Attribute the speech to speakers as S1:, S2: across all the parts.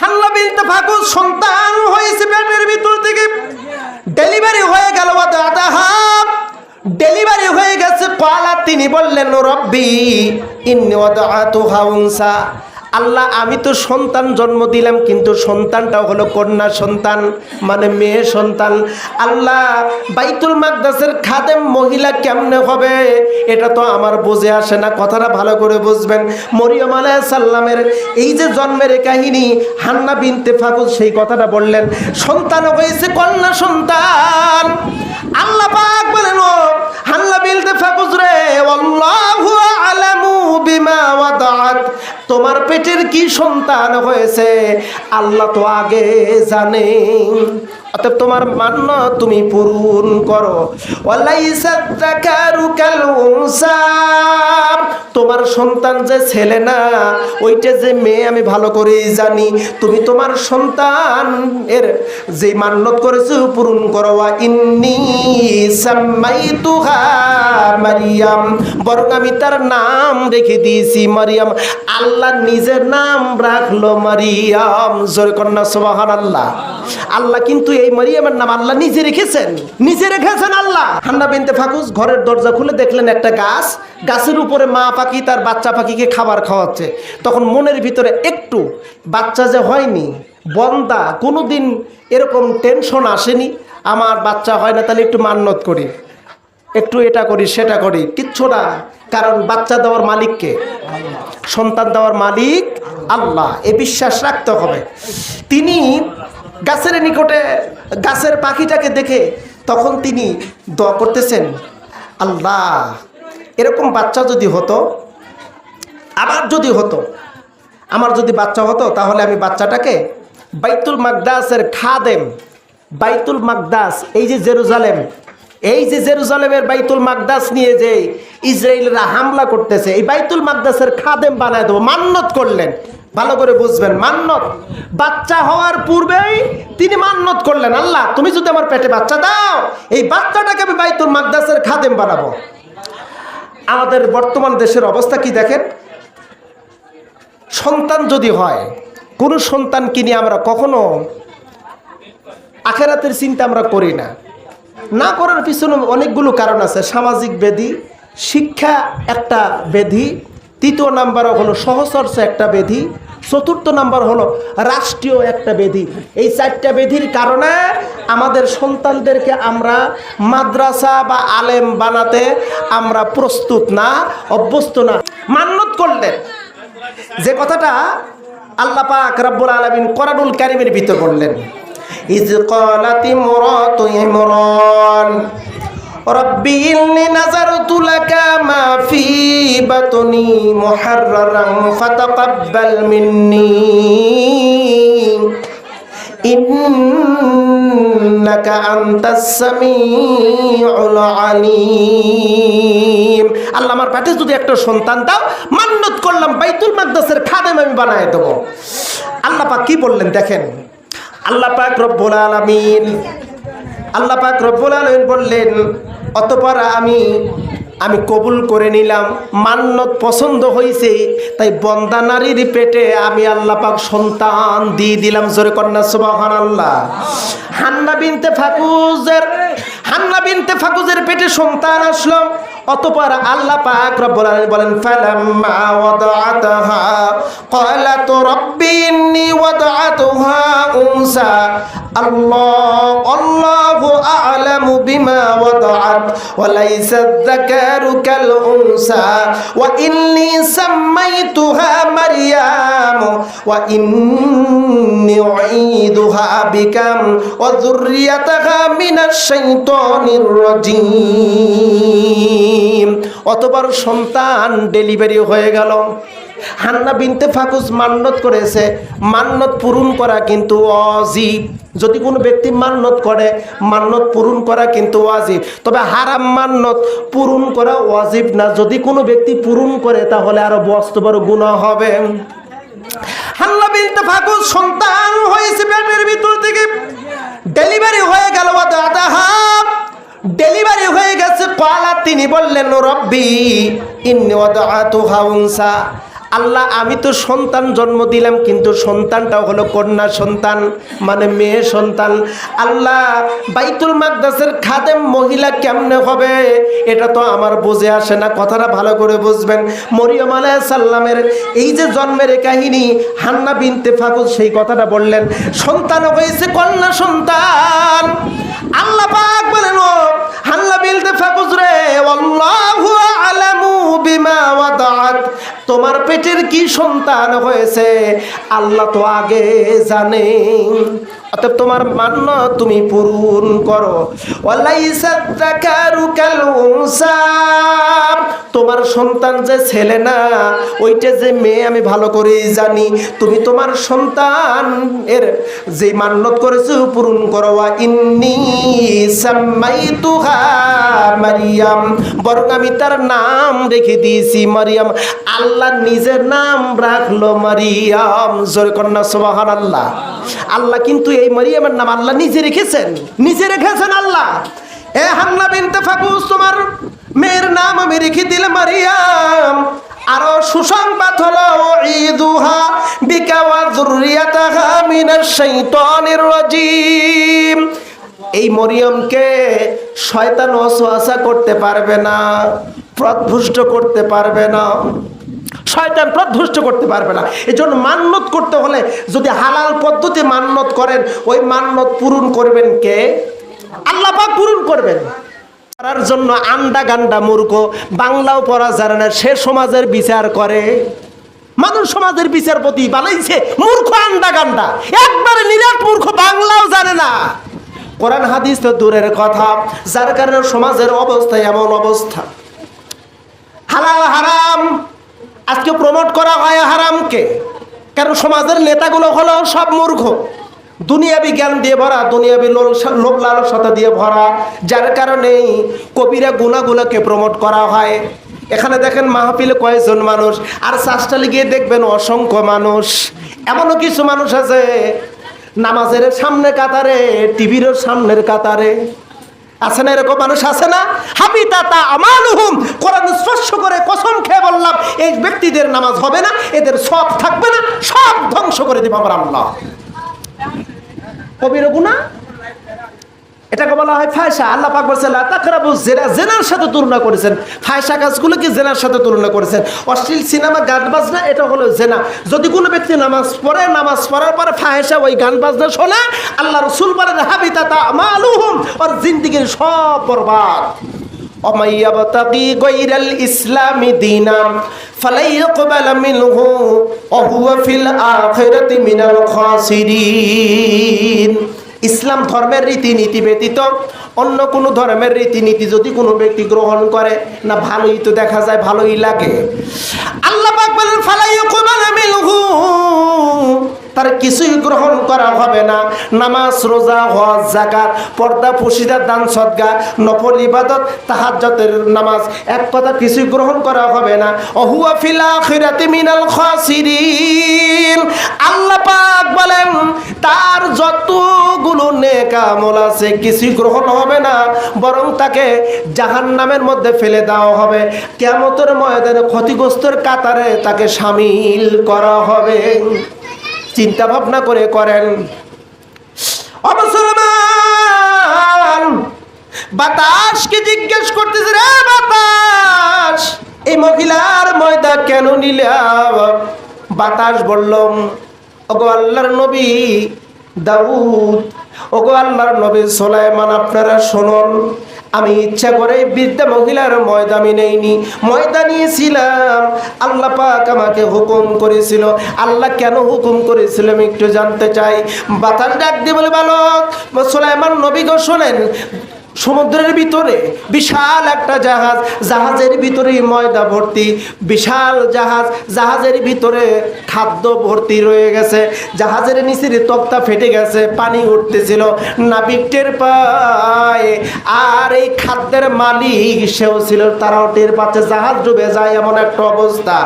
S1: হাল্লা বিনতে ফাকুস সন্তান হয়েছে পেটের ভিতর থেকে। ডেলিভারি হয়ে গেল ডেলিভারি হয়ে গেছে কলা তিনি বললেন রব্বি, ইন্নি ওয়াদাতুহা উনসা। আল্লাহ, আমি তো সন্তান জন্ম দিলাম, কিন্তু সন্তানটাও হলো কন্যা সন্তান মানে মেয়ে সন্তান। আল্লাহ, বাইতুল মাকদাসের খাদেম মহিলা কেমনে হবে? এটা তো আমার বুঝে আসে না, কথাটা ভালো করে বুঝবেন। মরিয়ম আলাহ সাল্লামের এই যে জন্মের কাহিনী, হান্না বিনতে ফাকুজ সেই কথাটা বললেন, সন্তান হয়েছে কন্যা সন্তান। আল্লাহ পাক বলেন হান্না বিনতে ফাকুজ রে, আল্লাহু আলামু। তোমার পেটের কি সন্তান হয়েছে? আল্লাহ তো আগে জানে অতএব তোমার মান্য তুমি পূরণ করো। তোমার সন্তান যে ছেলে না, ওইটা যে মেয়ে আমি ভালো করেই জানি। তুমি তোমার সন্তান এর যে মান্যত করেছে পূরণ করো। ইন্নি মারিয়াম। বরং আমি তার নাম রেখে দিয়েছি মারিয়াম। আল্লাহ নিজের নাম রাখল মারিয়াম। জোরে কন্যা সুবাহান আল্লাহ আল্লাহ কিন্তু এই মারিয়ামের নাম আল্লাহ নিজে রেখেছেন। নিজে রেখেছেন আল্লাহ। হান্না বিনতে ফাকুস ঘরের দরজা খুলে দেখলেন একটা গাছ। গাছের উপরে মা পাখি তার বাচ্চা পাখিকে খাবার খাওয়াচ্ছে। তখন মনের ভিতরে একটু বাচ্চা যে হয়নি, বন্দা, কোনোদিন এরকম টেনশন আসেনি, আমার বাচ্চা হয় না, তাহলে একটু মান্যত করি। একটু এটা করি, সেটা করি। কিচ্ছু না, কারণ বাচ্চা দেওয়ার মালিককে। সন্তান দেওয়ার মালিক আল্লাহ। এ বিশ্বাস রাখতে হবে। তিনি গাছের নিকটে গাছের পাখিটাকে দেখে তখন তিনি দোয়া করতেছেন, আল্লাহ, এরকম বাচ্চা যদি হতো, আবার যদি হতো, আমার যদি বাচ্চা হতো, তাহলে আমি বাচ্চাটাকে বাইতুল মাকদাসের খাদেম, বাইতুল মাকদাস, এই যে জেরুজালেম এই যে জেরুজালেমের বাইতুল মাকদাস নিয়ে যে ইসরায়েলরা হামলা করতেছে, এই বাইতুল মাকদাসের খাদেম বানায় দেবো মান্যত করলেন। ভালো করে বুঝবেন মান্যত বাচ্চা হওয়ার পূর্বেই তিনি মান্যত করলেন। আল্লাহ, তুমি যদি আমার পেটে বাচ্চা দাও, এই বাচ্চাটাকে আমি বাইতুল মাকদাসের খাদেম বানাবো। আমাদের বর্তমান দেশের অবস্থা কি দেখেন? সন্তান যদি হয়, কোনো সন্তানকে নিয়ে আমরা কখনো আখেরাতের চিন্তা আমরা করি না। না করার পিছনে অনেকগুলো কারণ আছে। সামাজিক বেধি শিক্ষা একটা বেধি তৃতীয় নাম্বার হলো সহচর্চ একটা বেধি চতুর্থ নাম্বার হলো রাষ্ট্রীয় একটা বেধি এই চারটা বেধির কারণে আমাদের সন্তানদেরকে আমরা মাদ্রাসা বা আলেম বানাতে আমরা প্রস্তুত না, অভ্যস্ত না। মান্যত করলেন যে কথাটা আল্লাহ পাক রব্বুল আলামিন কোরআনুল কারীমের ভিতর বললেন। ইজ ক্বালাত ইমরাতু ইমরান। রব্বি ইন্নী নাযারতু লাকা মা ফি বাতনি মুহাররারান ফাতাকাব্বাল মিন্নি। ইন্নাকা আনতাস সামিউল আলিম। আল্লাহ আমার পেটে যদি একটা সন্তান দাও মান্যত করলাম বাইতুল মাকদাসের খাদেম আমি বানায় দেবো। আল্লাহ পাক কি বললেন দেখেন? আল্লাহ পাক রব্বুল আলামিন, আল্লাহ পাক রব্বুল আলামিন বললেন, অতপর আমি আমি কবুল করে নিলাম, মান্যত পছন্দ হয়েছে তাই বন্দা নারীর পেটে আমি আল্লাহ পাক সন্তান দিয়ে দিলাম। জোরে কন্যা সুবাহান আল্লাহ হান্না বিনতে ফাকুজের, হান্না বিনতে ফাকুজের পেটে সন্তান আসলো। অতপর আল্লাহ পাক রব্বুল আলামিন বলেন, ফালাম্মা ওয়াদাআতাহা, ক্বালাত রাব্বি ইন্নী উনসা। আল্লাহ আল্লাহু আ'লামু বিমা ওয়াদাআত, ওয়া লাইসা যাকারু কাল উনসা ওয়া ইন্নী সামাইতুহা মারইয়াম ওয়া ইন্নী উঈদুহা অতবার সন্তান ডেলিভারি হয়ে গেল। হান্না বিনতে ফাকুস মান্যত করেছে। মান্যত পূরণ করা কিন্তু অজীব। যদি কোনো ব্যক্তি মান্যত করে মান্যত পূরণ করা কিন্তু ওয়াজিব তবে হারাম মান্যত পূরণ করা ওয়াজিব না। যদি কোনো ব্যক্তি পূরণ করে, তাহলে আরও বস্তু বড় গুণা হবে। হান্না বিনতে ফাকুস সন্তান হয়েছে পেটের ভিতর থেকে। ডেলিভারি হয়ে গেল দাদা ডেলিভারি হয়ে গেছে। কলা তিনি বললেন রব্বি উনসা। আল্লাহ, আমি তো সন্তান জন্ম দিলাম, কিন্তু সন্তানটাও হলো কন্যা সন্তান মানে মেয়ে সন্তান। আল্লাহ, বাইতুল মাকদাসের খাদেম মহিলা কেমনে হবে? এটা তো আমার বুঝে আসে না, কথাটা ভালো করে বুঝবেন। মরিয়ম আলাইহিস সাল্লামের এই যে জন্মের কাহিনী, হান্না বিনতে ফাকুজ সেই কথাটা বললেন, সন্তান হয়েছে কন্যা সন্তান। আল্লাহ পাক বলেন, ও হান্না বিলতে ফাকুজ রে আল্লাহু আলামু বিমা ওয়াদাত তোমার পেটের কি সন্তান হয়েছে? আল্লাহ তো আগে জানে অতএব তোমার মান্য তুমি পূরণ করো। তোমার সন্তান যে ছেলে না, ওইটা যে মেয়ে আমি ভালো করেই জানি। তুমি তোমার সন্তান এর যে মান্যত করেছে পূরণ করো। ইন্নি মারিয়াম। বরং আমি তার নাম রেখে দিয়েছি মারিয়াম। আল্লাহ নিজের নাম রাখল মারিয়াম। জোরে কন্যা সুবাহান আল্লাহ আল্লাহ কিন্তু এই মারিয়ামের নাম আল্লাহ নিজে রেখেছেন। নিজে রেখেছেন আল্লাহ। এ হান্না বিনতে ফাকুস, তোমার মেয়ের নাম আমি রেখে দিলে মারিয়াম। আরও সুসংবাদ হলো ঈদুহা বিকা ওয়া যুররিয়াতাহা মিনাশ শাইতানির রাজিম। এই মরিয়মকে শয়তান অসোয়াশা করতে পারবে না প্রদভুষ্ট করতে পারবে না। শয়তান প্রধ্বস্ত করতে পারবে না। এই জন্য মান্যত করতে হলে যদি হালাল পদ্ধতি মান্যত করেন, ওই মান্যত পূরণ করবেন কে? আল্লাহ পাক পূরণ করবেন। করার জন্য আন্ডা গান্ডা মূর্খ, বাংলাও পড়া জানে না, সে সমাজের বিচার করে। মানুষ সমাজের বিচারপতি বানাইছে, মূর্খ আন্ডা গান্ডা। একবারে নিরাট মূর্খ, বাংলাও জানে না। কোরআন হাদিস তো দূরের কথা, যার কারণে সমাজের অবস্থা এমন অবস্থা। হালাল আজকে প্রমোট করা হয় হারামকে। কারণ সমাজের নেতাগুলো হলো সব মূর্খ। দুনিয়াবি জ্ঞান দিয়ে ভরা, দুনিয়াবি লোভ লালসতা দিয়ে ভরা, যার কারণেই কবিরা গুণাগুলোকে প্রমোট করা হয়। এখানে দেখেন মাহফিলে কয়েকজন মানুষ, আর চাষটালে গিয়ে দেখবেন অসংখ্য মানুষ। এমনও কিছু মানুষ আছে, নামাজের সামনে কাতারে, টিভিরও সামনের কাতারে। আছে না এরকম মানুষ আছে না? হাবি তাতা আমানুহুম কোরআন স্পর্শ করে কসম খেয়ে বললাম, এই ব্যক্তিদের নামাজ হবে না, এদের সব থাকবে না সব ধ্বংস করে দেব আমরা আল্লাহ। কবির গুণা এটাকে বলা হয় ফায়সা। আল্লাহ পাক বলছেন তাকরাবু জেনা জিনার সাথে তুলনা করেছেন। ফায়সা কাজগুলোকে জিনার সাথে তুলনা করেছেন? অশ্লীল সিনেমা, গান বাজনা, এটা হলো জেনা। যদি কোনো ব্যক্তি নামাজ পড়ে, নামাজ পড়ার পরে ফায়সা ওই গান বাজনা শোনে, আল্লাহ রসুল বলেন হাবিতা তা মালুহুম ওর জিন্দিগির সব বরবাদ। অমাইয়াবতাকি গৈরাল ইসলামী দিনাম ফালাই ইকবাল মিনহু ওয়া ফিল আখিরাতি মিনাল খাসিরিন। ইসলাম ধর্মের রীতিনীতি ব্যতীত অন্য কোনো ধর্মের রীতিনীতি যদি কোনো ব্যক্তি গ্রহণ করে, না ভালোই তো দেখা যায়, ভালোই লাগে। আল্লাহ তার কিছুই গ্রহণ করা হবে না। নামাজ, রোজা, হজ জাকাত পর্দা পুশিদার দান, সদগা, নফল, ইবাদত তাহাজ্জতের নামাজ, এক কথা কিছুই গ্রহণ করা হবে না। অহুয়া ফিলা আখিরাতি মিনাল খাসিরিন। আল্লাহ পাক বলেন, তার যতগুলো নেক আমল আছে কিছুই গ্রহণ হবে না, বরং তাকে জাহান্নামের মধ্যে ফেলে দেওয়া হবে। কেমতের ময়দানে ক্ষতিগ্রস্তর কাতারে তাকে সামিল করা হবে। চিন্তা ভাবনা করে করেন। অবসলমান বাতাসকে জিজ্ঞেস করতেছে, রে বাতাস, এই মহিলার ময়দা কেন নিলাম বাতাস বললাম ওগো আল্লাহর নবী দাউদ ওগো আল্লাহর নবী সোলাইমান, আপনারা শুনুন। আমি ইচ্ছা করে বৃদ্ধা মহিলার ময়দা আমি নেইনি ময়দা নিয়েছিলাম আল্লাহ পাক আমাকে হুকুম করেছিল। আল্লাহ কেন হুকুম করেছিল আমি একটু জানতে চাই। বাতাস ডাক দিয়ে বলে, বালক, সোলাইমান নবী গো শোনেন সমুদ্রের ভিতরে বিশাল একটা জাহাজ, জাহাজের ভিতরে ময়দা ভর্তি, বিশাল জাহাজ, জাহাজের ভিতরে খাদ্য ভর্তি রয়ে গেছে। জাহাজের নিচের তক্তা ফেটে গেছে, পানি উঠতেছিল। নাবিক টের পায়, আর এই খাদ্যের মালিক সেও ছিল, তারাও টের পাচ্ছে, জাহাজ ডুবে যায় এমন একটা অবস্থা।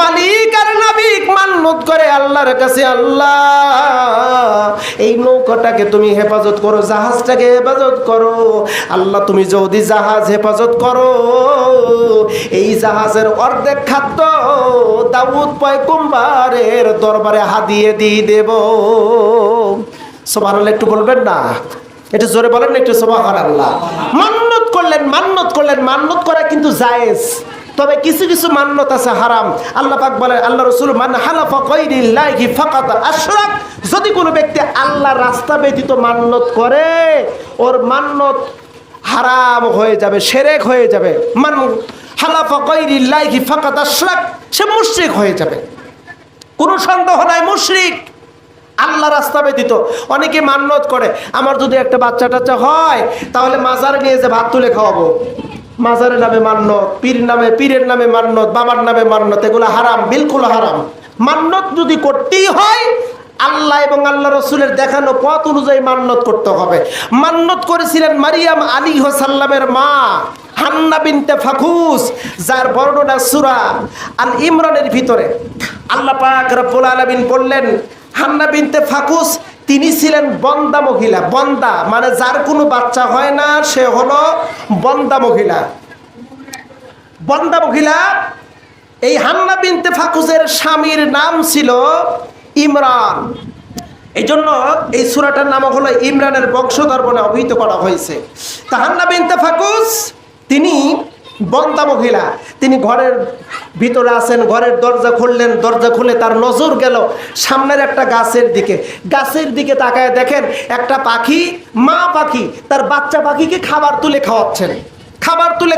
S1: মালিক আর নাবিক মান্যত করে আল্লাহর কাছে, আল্লাহ, এই নৌকাটাকে তুমি হেফাজত করো, জাহাজটাকে হেফাজত করো। আল্লাহ, তুমি যদি জাহাজ হেফাজত করো, এই জাহাজের অর্ধেক খাদ্য দাউদ পয়কুম্বারের দরবারে হাদিয়ে দিয়ে দেব। সোমান একটু বলবেন না? একটু জোরে বলেন একটু সোবাহ আল্লাহ মান্নত করলেন মান্নত করলেন, মান্নত করা কিন্তু জায়েজ। তবে কিছু কিছু মান্যত আছে হারাম। আল্লাহ পাক বলে আল্লাহ রসুল মান হালাফা কইরিল্লাহি ফাকাত আশরাক। যদি কোনো ব্যক্তি আল্লাহ রাস্তা ব্যতীত মান্যত করে, ওর মান্যত হারাম হয়ে যাবে, সেরেক হয়ে যাবে। মান হালাফা কইরিল্লাহি ফাকাত আশরাক, সে মুশরিক হয়ে যাবে। কোনো সন্দেহ নাই, মুশরিক। আল্লাহ রাস্তা ব্যতীত। অনেকে মান্যত করে, আমার যদি একটা বাচ্চা টাচ্চা হয়, তাহলে মাজার নিয়ে যে ভাত তুলে খাওয়াবো। মাজারের নামে মান্যত পীর নামে, পীরের নামে মান্যত বাবার নামে মান্যত এগুলো হারাম, বিলকুল হারাম। মান্যত যদি করতেই হয় আল্লাহ এবং আল্লাহ রসুলের দেখানো পথ অনুযায়ী মান্যত করতে হবে। মান্যত করেছিলেন মারিয়াম আলী হোসাল্লামের মা হান্না বিনতে ফাকুস যার বর্ণনা সুরা আল ইমরানের ভিতরে। আল্লাহ পাক রব্বুল আলামিন বললেন, হান্না বিনতে ফাকুস তিনি ছিলেন বন্দা মহিলা। বন্দা মানে যার কোনো বাচ্চা হয় না, সে হলো বন্দা মহিলা। বন্দা মহিলা, এই হান্না বিনতে ফাকুসের স্বামীর নাম ছিল ইমরান। এই জন্য এই সুরাটার নাম হলো ইমরানের বংশধর বলে অভিহিত করা হয়েছে। তা হান্না বিনতে ফাকুস, তিনি বন্দা মহিলা। তিনি ঘরের ভিতরে আছেন, ঘরের দরজা খুললেন, দরজা খুলে তার নজর গেল সামনের একটা গাছের দিকে। গাছের দিকে তাকায় দেখেন একটা পাখি, মা পাখি, তার বাচ্চা পাখিকে খাবার তুলে খাওয়াচ্ছেন। খাবার তুলে